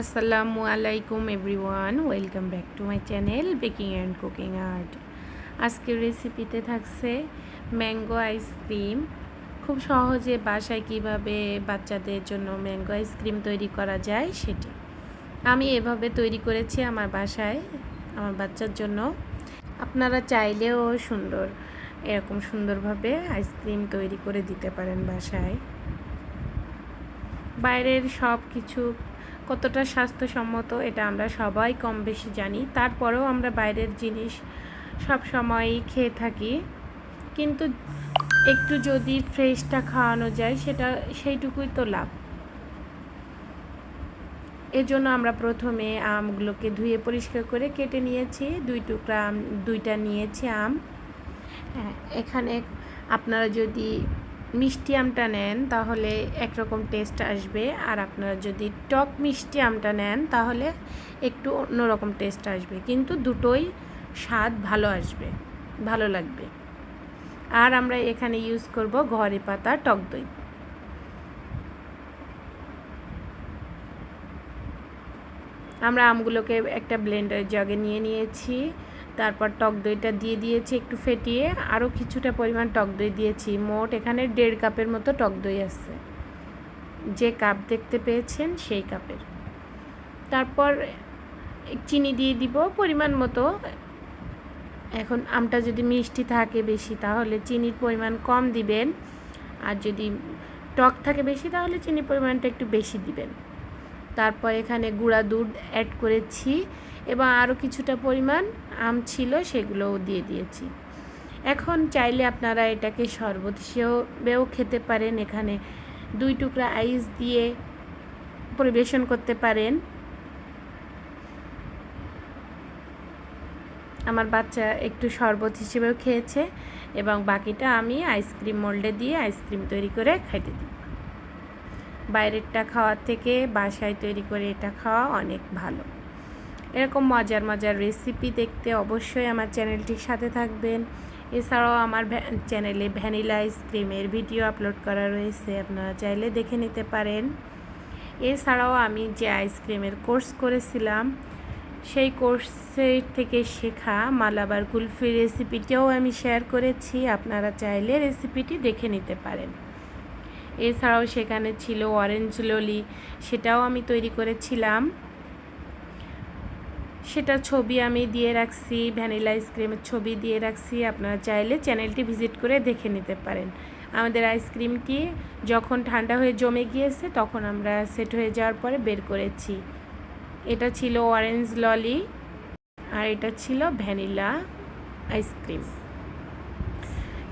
আসসালামু আলাইকুম everyone, welcome back to my channel baking and cooking art. আজকের রেসিপিতে থাকছে ম্যাঙ্গো আইসক্রিম। খুব সহজে বাসায় কীভাবে বাচ্চাদের জন্য ম্যাঙ্গো আইসক্রিম তৈরি করা যায় সেটি। আমি এভাবে তৈরি করেছি আমার বাসায়, আমার বাচ্চার জন্য। আপনারা চাইলেও সুন্দর, এরকম সুন্দরভাবে আইসক্রিম তৈরি করে দিতে পারেন বাসায়। বাইরের সব কিছু কতটা স্বাস্থ্যসম্মত এটা আমরা সবাই কম বেশি জানি। তারপরেও আমরা বাইরের জিনিস সব সময়ই খেয়ে থাকি। কিন্তু একটু যদি ফ্রেশটা খাওয়ানো যায় সেটা, সেইটুকুই তো লাভ। এজন্য আমরা প্রথমে আমগুলোকে ধুয়ে পরিষ্কার করে কেটে নিয়েছি। দুই টুকরা আম, দুইটা নিয়েছি আম। হ্যাঁ এখানে আপনারা যদি মিষ্টি আমটা নেন, তাহলে একরকম টেস্ট আসবে। আর আপনারা যদি টক মিষ্টি আমটা নেন, তাহলে একটু অন্যরকম টেস্ট আসবে। কিন্তু দুটোই স্বাদ ভালো আসবে, ভালো লাগবে। আর আমরা এখানে ইউজ করব ঘরে পাতা টক দই। আমরা আমগুলোকে একটা ব্লেন্ডার জগে নিয়ে নিয়েছি। তারপর টক দইটা দিয়ে দিয়েছি একটু ফেটিয়ে। আরও কিছুটা পরিমাণ টক দই দিয়েছি। মোট এখানে দেড় কাপের মতো টক দই আছে। যে কাপ দেখতে পেয়েছেন সেই কাপের। তারপর চিনি দিয়ে দিব পরিমাণ মতো। এখন আমটা যদি মিষ্টি থাকে বেশি, তাহলে চিনির পরিমাণ কম দিবেন। আর যদি টক থাকে বেশি, তাহলে চিনির পরিমাণটা একটু বেশি দিবেন। তারপর এখানে গুঁড়া দুধ অ্যাড করেছি। এবং আরও কিছুটা পরিমাণ আম ছিল, সেগুলোও দিয়ে দিয়েছি। এখন চাইলে আপনারা এটাকে শরবত হিসেবেও খেতে পারেন। এখানে দুই টুকরা আইস দিয়ে পরিবেশন করতে পারেন। আমার বাচ্চা একটু শরবত হিসেবেও খেয়েছে এবং বাকিটা আমি আইসক্রিম মোল্ডে দিয়ে আইসক্রিম তৈরি করে খাইতে দিই বাইরেরটা খাওয়ার থেকে বাসায় তৈরি করে এটা খাওয়া অনেক ভালো। এরকম মজার মজার রেসিপি দেখতে অবশ্যই আমার চ্যানেলটির সাথে থাকবেন। এছাড়াও আমার চ্যানেলে ভ্যানিলা আইসক্রিমের ভিডিও আপলোড করা রয়েছে, আপনারা চাইলে দেখে নিতে পারেন। এছাড়াও আমি যে আইসক্রিমের কোর্স করেছিলাম, সেই কোর্সের থেকে শেখা মালাবার কুলফি রেসিপিটিও আমি শেয়ার করেছি, আপনারা চাইলে রেসিপিটি দেখে নিতে পারেন। এছাড়াও সেখানে ছিল অরেঞ্জ ললি সেটাও আমি তৈরি করেছিলাম। সেটা ছবি আমি দিয়ে রাখছি, ভ্যানিলা আইসক্রিমের ছবি দিয়ে রাখছি। আপনারা চাইলে চ্যানেলটি ভিজিট করে দেখে নিতে পারেন। আমাদের আইসক্রিমটি যখন ঠান্ডা হয়ে জমে গিয়েছে তখন আমরা সেট হয়ে যাওয়ার পরে বের করেছি। এটা ছিল অরেঞ্জ ললি আর এটা ছিল ভ্যানিলা আইসক্রিম।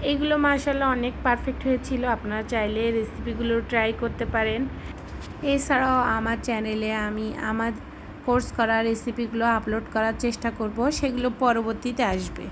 এইগুলো মার্শাল্লাহ অনেক পারফেক্ট হয়েছিল। আপনারা চাইলে রেসিপিগুলো ট্রাই করতে পারেন। এছাড়াও আমার চ্যানেলে আমি আমার কোর্স করা রেসিপিগুলো আপলোড করার চেষ্টা করব সেগুলো পরবর্তীতে আসবে।